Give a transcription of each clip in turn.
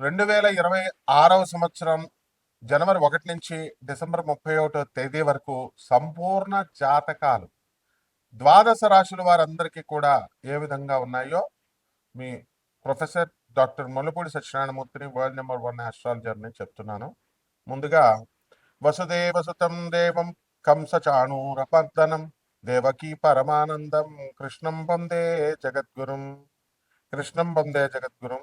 రెండు వేల ఇరవై ఆరవ సంవత్సరం జనవరి ఒకటి నుంచి డిసెంబర్ ముప్పై ఒకటో తేదీ వరకు సంపూర్ణ జాతకాలు. ద్వాదశ రాశుల వారందరికీ కూడా ఏ విధంగా ఉన్నాయో మీ ప్రొఫెసర్ డాక్టర్ ముల్లపూడి సత్యనారాయణమూర్తిని వరల్డ్ నెంబర్ వన్ ఆస్ట్రాలజర్ని చెప్తున్నాను. ముందుగా వసుదేవసుతం దేవం కంసచాణూరపర్దనం దేవకీ పరమానందం కృష్ణం వందే జగద్గురుం కృష్ణం వందే జగద్గురుం.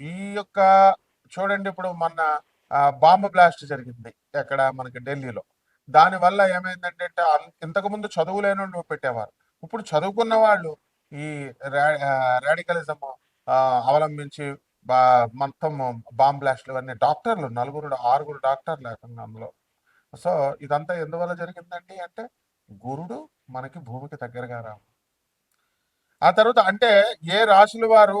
ఈ యొక్క చూడండి ఇప్పుడు మొన్న బాంబు బ్లాస్ట్ జరిగింది ఎక్కడ మనకి ఢిల్లీలో. దానివల్ల ఏమైందంటే అంటే ఇంతకుముందు చదువు లేని వాళ్ళు పెట్టేవారు. ఇప్పుడు చదువుకున్న వాళ్ళు ఈ రాడికలిజం అవలంబించి బా మొత్తం బాంబ్ బ్లాస్ట్లు ఇవన్నీ డాక్టర్లు నలుగురు ఆరుగురు డాక్టర్లు లేకుండా అందులో. సో ఇదంతా ఎందువల్ల జరిగిందండి అంటే గురుడు మనకి భూమికి దగ్గరగా రావు ఆ తర్వాత అంటే ఏ రాశుల వారు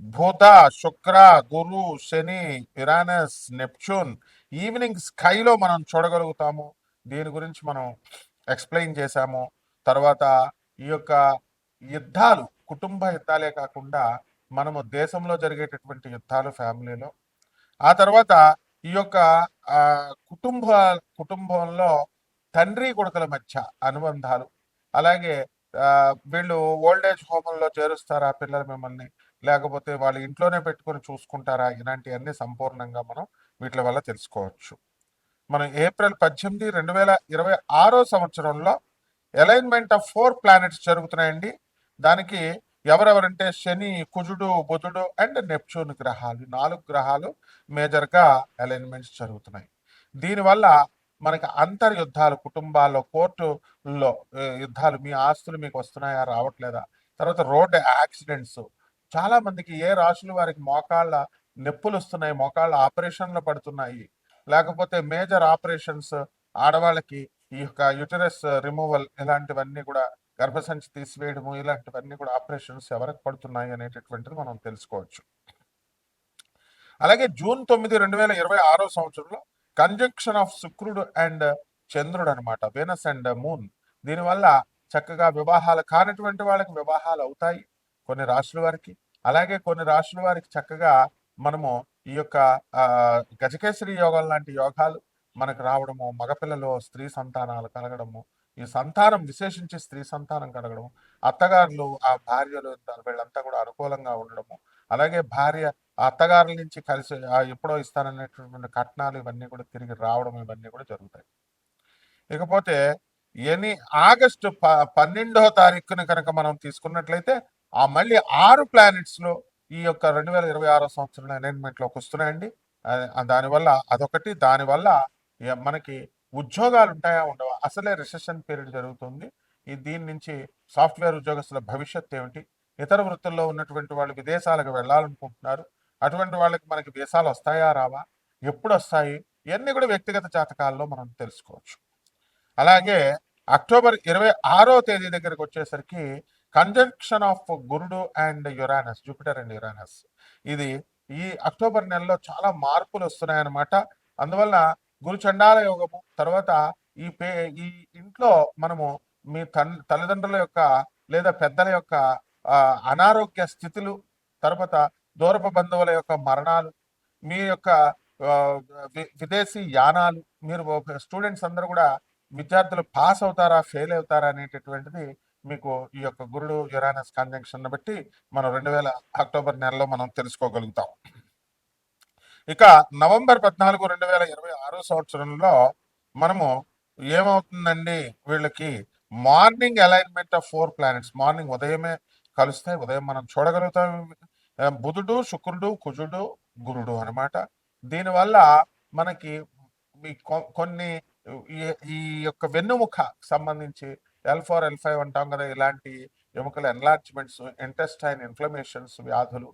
భూత శుక్ర గురు శని ఇరానస్ నెప్చూన్ ఈవినింగ్ స్కైలో మనం చూడగలుగుతాము. దీని గురించి మనం ఎక్స్ప్లెయిన్ చేశాము. తర్వాత ఈ యొక్క యుద్ధాలు కుటుంబ యుద్ధాలే కాకుండా మనము దేశంలో జరిగేటటువంటి యుద్ధాలు ఫ్యామిలీలో. ఆ తర్వాత ఈ యొక్క కుటుంబ కుటుంబంలో తండ్రి కొడుకుల మధ్య అనుబంధాలు. అలాగే వీళ్ళు ఓల్డ్ ఏజ్ హోమంలో చేరుస్తారా పిల్లలు మిమ్మల్ని. లేకపోతే వాళ్ళు ఇంట్లోనే పెట్టుకొని చూసుకుంటారా? ఇలాంటివన్నీ సంపూర్ణంగా మనం వీటి వల్ల తెలుసుకోవచ్చు. మనం ఏప్రిల్ పద్దెనిమిది రెండు వేల ఇరవై ఆరో సంవత్సరంలో అలైన్మెంట్ ఆఫ్ ఫోర్ ప్లానెట్స్ జరుగుతున్నాయండి. దానికి ఎవరెవరంటే శని కుజుడు బుధుడు అండ్ నెప్చూన్ గ్రహాలు నాలుగు గ్రహాలు మేజర్గా అలైన్మెంట్స్ జరుగుతున్నాయి. దీనివల్ల మనకి అంతర్ యుద్ధాలు కుటుంబాల్లో కోర్టుల్లో యుద్ధాలు మీ ఆస్తులు మీకు వస్తున్నాయా రావట్లేదా? తర్వాత రోడ్ యాక్సిడెంట్స్ చాలా మందికి ఏ రాశులు వారికి మోకాళ్ళ నొప్పులు వస్తున్నాయి మోకాళ్ళ ఆపరేషన్లు పడుతున్నాయి లేకపోతే మేజర్ ఆపరేషన్స్ ఆడవాళ్ళకి ఈ యొక్క యుటరస్ రిమూవల్ ఇలాంటివన్నీ కూడా గర్భసంచి తీసివేయడము ఇలాంటివన్నీ కూడా ఆపరేషన్స్ ఎవరికి పడుతున్నాయి అనేటటువంటిది మనం తెలుసుకోవచ్చు. అలాగే జూన్ తొమ్మిది రెండు వేల ఇరవై ఆరో సంవత్సరంలో కంజంక్షన్ ఆఫ్ శుక్రుడు అండ్ చంద్రుడు అనమాట వెనస్ అండ్ మూన్ దీనివల్ల చక్కగా వివాహాలు కానటువంటి వాళ్ళకి వివాహాలు అవుతాయి. కొన్ని రాశుల వారికి అలాగే కొన్ని రాశుల వారికి చక్కగా మనము ఈ యొక్క ఆ, గజకేసరి లాంటి యోగాలు మనకు రావడము మగపిల్లలు స్త్రీ సంతానాలు కలగడము ఈ సంతానం విశేషించి స్త్రీ సంతానం కలగడం అత్తగారులు ఆ భార్యలు వీళ్ళంతా కూడా అనుకూలంగా ఉండడము అలాగే భార్య అత్తగారుల నుంచి కలిసి ఎప్పుడో ఇస్తాననేటటువంటి కట్నాలు ఇవన్నీ కూడా తిరిగి రావడం ఇవన్నీ కూడా జరుగుతాయి. ఇకపోతే ఎనీ ఆగస్టు ప పన్నెండవ తారీఖున కనుక మనం తీసుకున్నట్లయితే ఆ మళ్ళీ ఆరు ప్లానెట్స్లో ఈ యొక్క రెండు వేల ఇరవై ఆరో సంవత్సరం అలైన్మెంట్లోకి వస్తున్నాయండి దానివల్ల అదొకటి. దానివల్ల మనకి ఉద్యోగాలు ఉంటాయా ఉండవా? అసలే రిసెషన్ పీరియడ్ జరుగుతుంది. ఈ దీని నుంచి సాఫ్ట్వేర్ ఉద్యోగస్తుల భవిష్యత్ ఏమిటి? ఇతర వృత్తుల్లో ఉన్నటువంటి వాళ్ళు విదేశాలకు వెళ్ళాలనుకుంటున్నారు. అటువంటి వాళ్ళకి మనకి వీసాలు వస్తాయా రావా? ఎప్పుడు వస్తాయి ఇవన్నీ కూడా వ్యక్తిగత జాతకాల్లో మనం తెలుసుకోవచ్చు. అలాగే అక్టోబర్ ఇరవై ఆరో తేదీ దగ్గరకు వచ్చేసరికి కంజంక్షన్ ఆఫ్ గురుడు and Uranus Jupiter and Uranus ఇది ఈ అక్టోబర్ నెలలో చాలా మార్పులు వస్తున్నాయన్నమాట. అందువల్ల గురు చండాల యోగము తర్వాత ఈ పే ఈ ఇంట్లో మనము మీ తన్ తల్లిదండ్రుల యొక్క లేదా పెద్దల యొక్క అనారోగ్య స్థితులు తర్వాత దూరపు బంధువుల యొక్క మరణాలు మీ యొక్క విదేశీ యానాలు మీరు స్టూడెంట్స్ అందరూ కూడా విద్యార్థులు పాస్ అవుతారా ఫెయిల్ అవుతారా అనేటటువంటిది మీకు ఈ యొక్క గురుడు యురానస్ కాంజంక్షన్ బట్టి మనం రెండు వేల అక్టోబర్ నెలలో మనం తెలుసుకోగలుగుతాం. ఇక నవంబర్ పద్నాలుగు రెండు వేల ఇరవై ఆరో సంవత్సరంలో మనము ఏమవుతుందండి? వీళ్ళకి morning alignment of four planets morning ఉదయమే కలుస్తాయి ఉదయం మనం చూడగలుగుతాం. బుధుడు శుక్రుడు కుజుడు గురుడు అన్నమాట. దీనివల్ల మనకి మీ కొ- కొన్ని ఈ- ఈ యొక్క వెన్నుముఖ సంబంధించి ఎల్ ఫోర్ ఎల్ ఫైవ్ అంటాం కదా ఇలాంటి ఎముకల ఎన్లార్జ్మెంట్స్ ఇంటెస్టైన్ ఇన్ఫ్లమేషన్స్ వ్యాధులు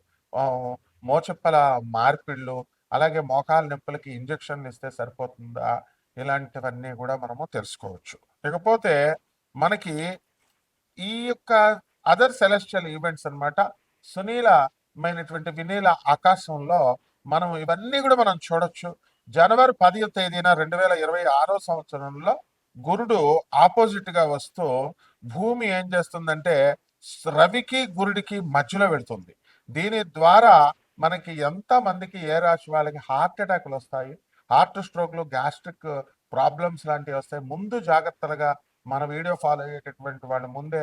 మోచెప్పల మార్పిళ్ళు అలాగే మోకాల నొప్పులకి ఇంజెక్షన్లు ఇస్తే సరిపోతుందా ఇలాంటివన్నీ కూడా మనము తెలుసుకోవచ్చు. ఇకపోతే మనకి ఈ యొక్క అదర్ సెలెస్టియల్ ఈవెంట్స్ అనమాట సునీలమైనటువంటి వినీల ఆకాశంలో మనం ఇవన్నీ కూడా మనం చూడొచ్చు. జనవరి పదివ తేదీన రెండు వేల ఇరవై ఆరో సంవత్సరంలో గురుడు ఆపోజిట్గా వస్తూ భూమి ఏం చేస్తుందంటే రవికి గురుడికి మధ్యలో పెడుతుంది దీని ద్వారా మనకి ఎంత మందికి ఏ రాశి వాళ్ళకి హార్ట్ అటాక్లు వస్తాయి? హార్ట్ స్ట్రోక్లు గ్యాస్ట్రిక్ ప్రాబ్లమ్స్ లాంటివి వస్తాయి. ముందు జాగ్రత్తలుగా మన వీడియో ఫాలో అయ్యేటటువంటి వాళ్ళు ముందే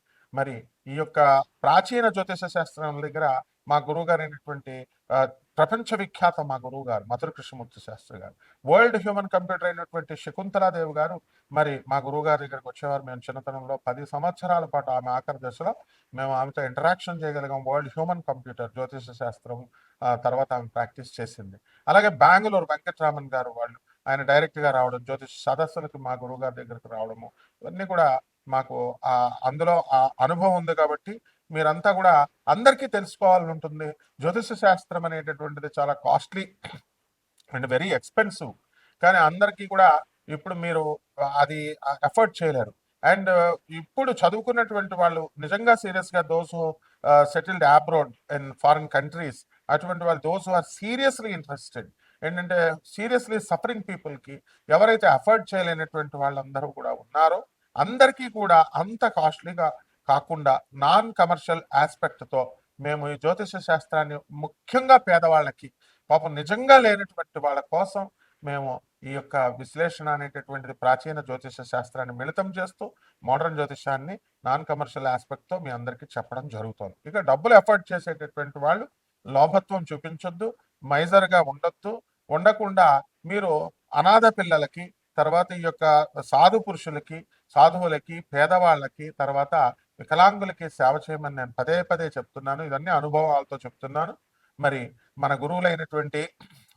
మరి ఈ యొక్క ప్రాచీన జ్యోతిష శాస్త్రం దగ్గర మా గురువు గారు అయినటువంటి ప్రపంచ విఖ్యాత మా గురువు గారు మధుర కృష్ణమూర్తి శాస్త్రి గారు. వరల్డ్ హ్యూమన్ కంప్యూటర్ అయినటువంటి శకుంతలాదేవి గారు మరి మా గురువు గారి దగ్గరకు వచ్చేవారు. మేము చిన్నతనంలో పది సంవత్సరాల పాటు ఆమె ఆఖరి దశలో మేము ఆమెతో ఇంటరాక్షన్ చేయగలిగాం. వరల్డ్ హ్యూమన్ కంప్యూటర్ జ్యోతిష శాస్త్రం ఆ, తర్వాత ఆమె ప్రాక్టీస్ చేసింది. అలాగే బెంగళూరు వెంకటరామన్ గారు వాళ్ళు ఆయన డైరెక్ట్గా రావడం జ్యోతిష సదస్సులకు మా గురువు గారి దగ్గరకు రావడము ఇవన్నీ కూడా మాకు ఆ అందులో ఆ అనుభవం ఉంది కాబట్టి మీరంతా కూడా అందరికీ తెలుసుకోవాలని ఉంటుంది జ్యోతిష శాస్త్రం అనేటటువంటిది చాలా కాస్ట్లీ అండ్ వెరీ ఎక్స్పెన్సివ్. కానీ అందరికీ కూడా ఇప్పుడు మీరు అది ఎఫర్ట్ చేయలేరు. అండ్ ఇప్పుడు చదువుకున్నటువంటి వాళ్ళు నిజంగా సీరియస్గా those settled abroad in foreign countries అటువంటి వాళ్ళు దోస్ ఆర్ సీరియస్లీ ఇంట్రెస్టెడ్ ఏంటంటే సీరియస్లీ సఫరింగ్ పీపుల్కి ఎవరైతే అఫర్డ్ చేయలేనటువంటి వాళ్ళందరూ కూడా ఉన్నారో అందరికీ కూడా అంత కాస్ట్లీగా కాకుండా నాన్ కమర్షియల్ ఆస్పెక్ట్తో మేము ఈ జ్యోతిష శాస్త్రాన్ని ముఖ్యంగా పేదవాళ్ళకి పాపం నిజంగా లేనటువంటి వాళ్ళ కోసం మేము ఈ యొక్క విశ్లేషణ అనేటటువంటిది ప్రాచీన జ్యోతిష శాస్త్రాన్ని మిళితం చేస్తూ మోడర్న్ జ్యోతిషాన్ని నాన్ కమర్షియల్ ఆస్పెక్ట్తో మీ అందరికీ చెప్పడం జరుగుతుంది. ఇక డబ్బులు ఎఫర్ట్ చేసేటటువంటి వాళ్ళు లోభత్వం చూపించొద్దు మైజర్గా ఉండొద్దు. ఉండకుండా మీరు అనాథ పిల్లలకి తర్వాత ఈ యొక్క సాధు పురుషులకి సాధువులకి పేదవాళ్ళకి తర్వాత వికలాంగులకి సేవ చేయమని నేను పదే పదే చెప్తున్నాను. ఇవన్నీ అనుభవాలతో చెప్తున్నాను. మరి మన గురువులైనటువంటి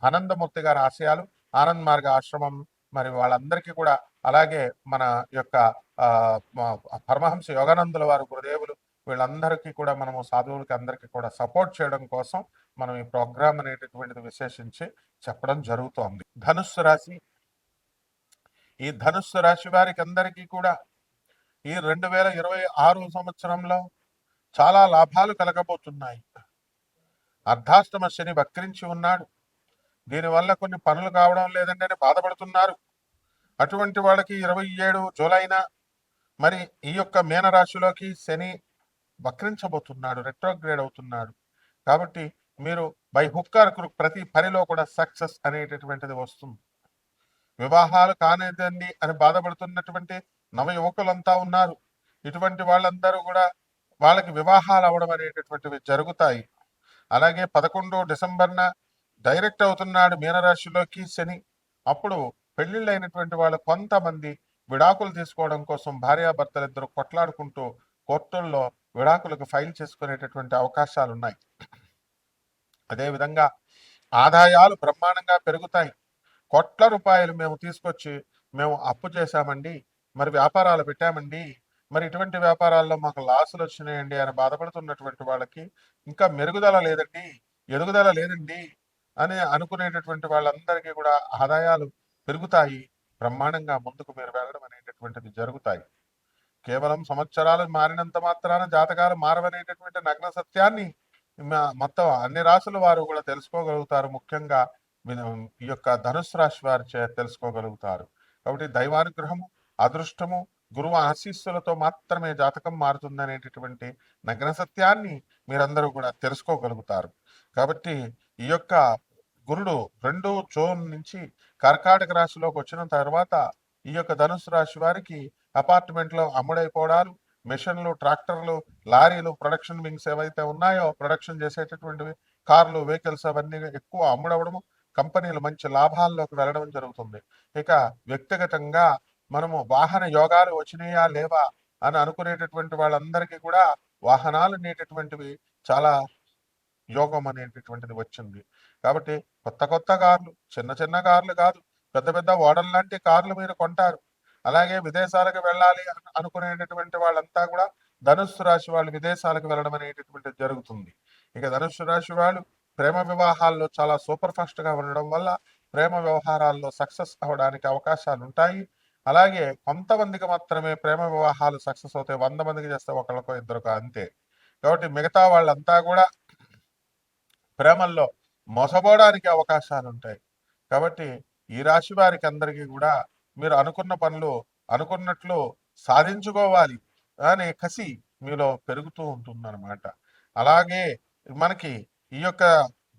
ఆనందమూర్తి గారి ఆశయాలు ఆనంద్ మార్గ ఆశ్రమం మరి వాళ్ళందరికీ కూడా అలాగే మన యొక్క ఆ, పరమహంస యోగానందుల వారు గురుదేవులు వీళ్ళందరికీ కూడా మనము సాధువులకి అందరికీ కూడా సపోర్ట్ చేయడం కోసం మనం ఈ ప్రోగ్రామ్ అనేటటువంటిది విశేషించి చెప్పడం జరుగుతోంది. ధనుస్సు రాశి ఈ ధనుస్సు రాశి వారికి అందరికీ కూడా ఈ రెండు వేల ఇరవై ఆరు సంవత్సరంలో చాలా లాభాలు కలగబోతున్నాయి. అర్ధాష్టమ శని వక్రించి ఉన్నాడు. దీనివల్ల కొన్ని పనులు కావడం లేదండి అని బాధపడుతున్నారు. అటువంటి వాళ్ళకి ఇరవై ఏడు జూలైన మరి ఈ యొక్క మీనరాశిలోకి శని వక్రించబోతున్నాడు రెట్రోగ్రేడ్ అవుతున్నాడు. కాబట్టి మీరు బై హుక్కర్ ప్రతి పనిలో కూడా సక్సెస్ అనేటటువంటిది వస్తుంది. వివాహాలు కానిదండి అని బాధపడుతున్నటువంటి నవ యువకులంతా ఉన్నారు. ఇటువంటి వాళ్ళందరూ కూడా వాళ్ళకి వివాహాలు అవడం అనేటటువంటివి జరుగుతాయి. అలాగే పదకొండు డిసెంబర్న డైరెక్ట్ అవుతున్నాడు మీనరాశిలోకి శని. అప్పుడు పెళ్ళిళ్ళైనటువంటి వాళ్ళు కొంతమంది విడాకులు తీసుకోవడం కోసం భార్యాభర్తలిద్దరు కొట్లాడుకుంటూ కోర్టుల్లో విడాకులకు ఫైల్ చేసుకునేటటువంటి అవకాశాలు ఉన్నాయి అదేవిధంగా ఆదాయాలు బ్రహ్మాండంగా పెరుగుతాయి. కోట్ల రూపాయలు మేము తీసుకొచ్చి మేము అప్పు చేశామండి మరి వ్యాపారాలు పెట్టామండి. మరి ఇటువంటి వ్యాపారాల్లో మాకు లాసులు వచ్చినాయండి అని బాధపడుతున్నటువంటి వాళ్ళకి ఇంకా మెరుగుదల లేదండి ఎదుగుదల లేదండి అని అనుకునేటటువంటి వాళ్ళందరికీ కూడా ఆదాయాలు పెరుగుతాయి బ్రహ్మాండంగా ముందుకు మీరు వెళ్ళడం అనేటటువంటిది జరుగుతాయి. కేవలం సంవత్సరాలు మారినంత మాత్రాన జాతకాలు మారవనేటటువంటి నగ్న సత్యాన్ని మొత్తం అన్ని రాసుల వారు కూడా తెలుసుకోగలుగుతారు ముఖ్యంగా ఈ యొక్క ధనుసు రాశి వారి చే తెలుసుకోగలుగుతారు. కాబట్టి దైవానుగ్రహము అదృష్టము గురువు ఆశీస్సులతో మాత్రమే జాతకం మారుతుంది అనేటటువంటి నగ్న సత్యాన్ని మీరందరూ కూడా తెలుసుకోగలుగుతారు. కాబట్టి ఈ యొక్క గురుడు రెండు జోన్ నుంచి కర్కాటక రాశిలోకి వచ్చిన తర్వాత ఈ యొక్క ధనుసు రాశి వారికి అపార్ట్మెంట్లో అమ్ముడైపోవడాలు మిషన్లు ట్రాక్టర్లు లారీలు ప్రొడక్షన్ వింగ్స్ ఏవైతే ఉన్నాయో ప్రొడక్షన్ చేసేటటువంటివి కార్లు వెహికల్స్ అవన్నీ ఎక్కువ అమ్ముడవడము కంపెనీలు మంచి లాభాల్లోకి వెళ్ళడం జరుగుతుంది. ఇక వ్యక్తిగతంగా మనము వాహన యోగాలు వచ్చినాయా లేవా అని అనుకునేటటువంటి వాళ్ళందరికీ కూడా వాహనాలు అనేటటువంటివి చాలా యోగం అనేటటువంటిది వచ్చింది. కాబట్టి కొత్త కొత్త కార్లు చిన్న చిన్న కార్లు కాదు పెద్ద పెద్ద ఓడల్ లాంటి కార్లు మీరు కొంటారు. అలాగే విదేశాలకు వెళ్ళాలి అనుకునేటటువంటి వాళ్ళంతా కూడా ధనుస్సు రాశి వాళ్ళు విదేశాలకు వెళ్ళడం అనేటటువంటిది జరుగుతుంది. ఇక ధనుస్సు రాశి వాళ్ళు ప్రేమ వివాహాల్లో చాలా సూపర్ ఫాస్ట్గా ఉండడం వల్ల ప్రేమ వ్యవహారాల్లో సక్సెస్ అవడానికి అవకాశాలు ఉంటాయి. అలాగే కొంతమందికి మాత్రమే ప్రేమ వివాహాలు సక్సెస్ అవుతాయి. వంద మందికి చేస్తే ఒకళ్ళకో ఇద్దరికో అంతే. కాబట్టి మిగతా వాళ్ళంతా కూడా ప్రేమల్లో మోసపోవడానికి అవకాశాలు ఉంటాయి. కాబట్టి ఈ రాశి వారికి అందరికీ కూడా మీరు అనుకున్న పనులు అనుకున్నట్లు సాధించుకోవాలి అనే కసి మీలో పెరుగుతూ ఉంటుందన్నమాట. అలాగే మనకి ఈ యొక్క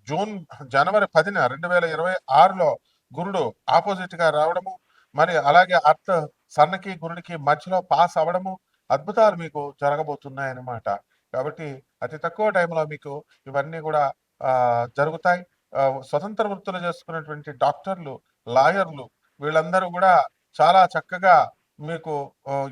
జూన్ జనవరి పదిన రెండు వేల ఇరవై ఆరులో గురుడు ఆపోజిట్గా రావడము మరి అలాగే అర్త్ సన్నకి గురుడికి మధ్యలో పాస్ అవ్వడము అద్భుతాలు మీకు జరగబోతున్నాయన్నమాట. కాబట్టి అతి తక్కువ టైంలో మీకు ఇవన్నీ కూడా జరుగుతాయి. స్వతంత్ర వృత్తులు చేసుకున్నటువంటి డాక్టర్లు లాయర్లు వీళ్ళందరూ కూడా చాలా చక్కగా మీకు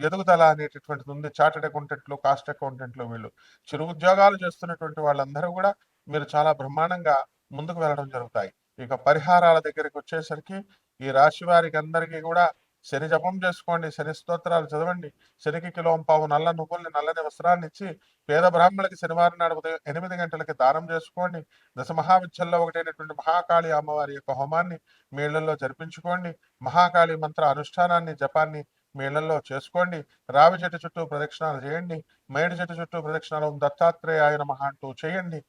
ఎదుగుదల అనేటటువంటిది ఉంది. చార్టెడ్ అకౌంటెంట్లు కాస్ట్ అకౌంటెంట్లు వీళ్ళు. చిరు ఉద్యోగాలు చేస్తున్నటువంటి వాళ్ళందరూ కూడా మీరు చాలా బ్రహ్మాండంగా ముందుకు వెళ్ళడం జరుగుతాయి. ఇక పరిహారాల దగ్గరికి వచ్చేసరికి ఈ రాశి వారికి అందరికీ కూడా శని జపం చేసుకోండి శని స్తోత్రాలు చదవండి. శనికి కిలోం పావు నల్ల నువ్వుల్ని నల్లని వస్త్రాన్ని ఇచ్చి పేద బ్రాహ్మణులకి శనివారం నాడు ఉదయం ఎనిమిది గంటలకి దానం చేసుకోండి. దశ మహావిద్యల్లో ఒకటైనటువంటి మహాకాళి అమ్మవారి యొక్క హోమాన్ని మేళ్ళలో జరిపించుకోండి. మహాకాళి మంత్ర అనుష్ఠానాన్ని జపాన్ని మేళ్ళలో చేసుకోండి. రావి చెట్టు చుట్టూ ప్రదక్షిణాలు చేయండి. మేడి చెట్టు చుట్టూ ప్రదక్షిణాలు దత్తాత్రేయ ఆయన మహా అంటూ చేయండి.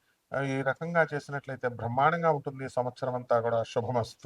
ఈ రకంగా చేసినట్లయితే బ్రహ్మాండంగా ఉంటుంది సంవత్సరం అంతా కూడా శుభమస్తు.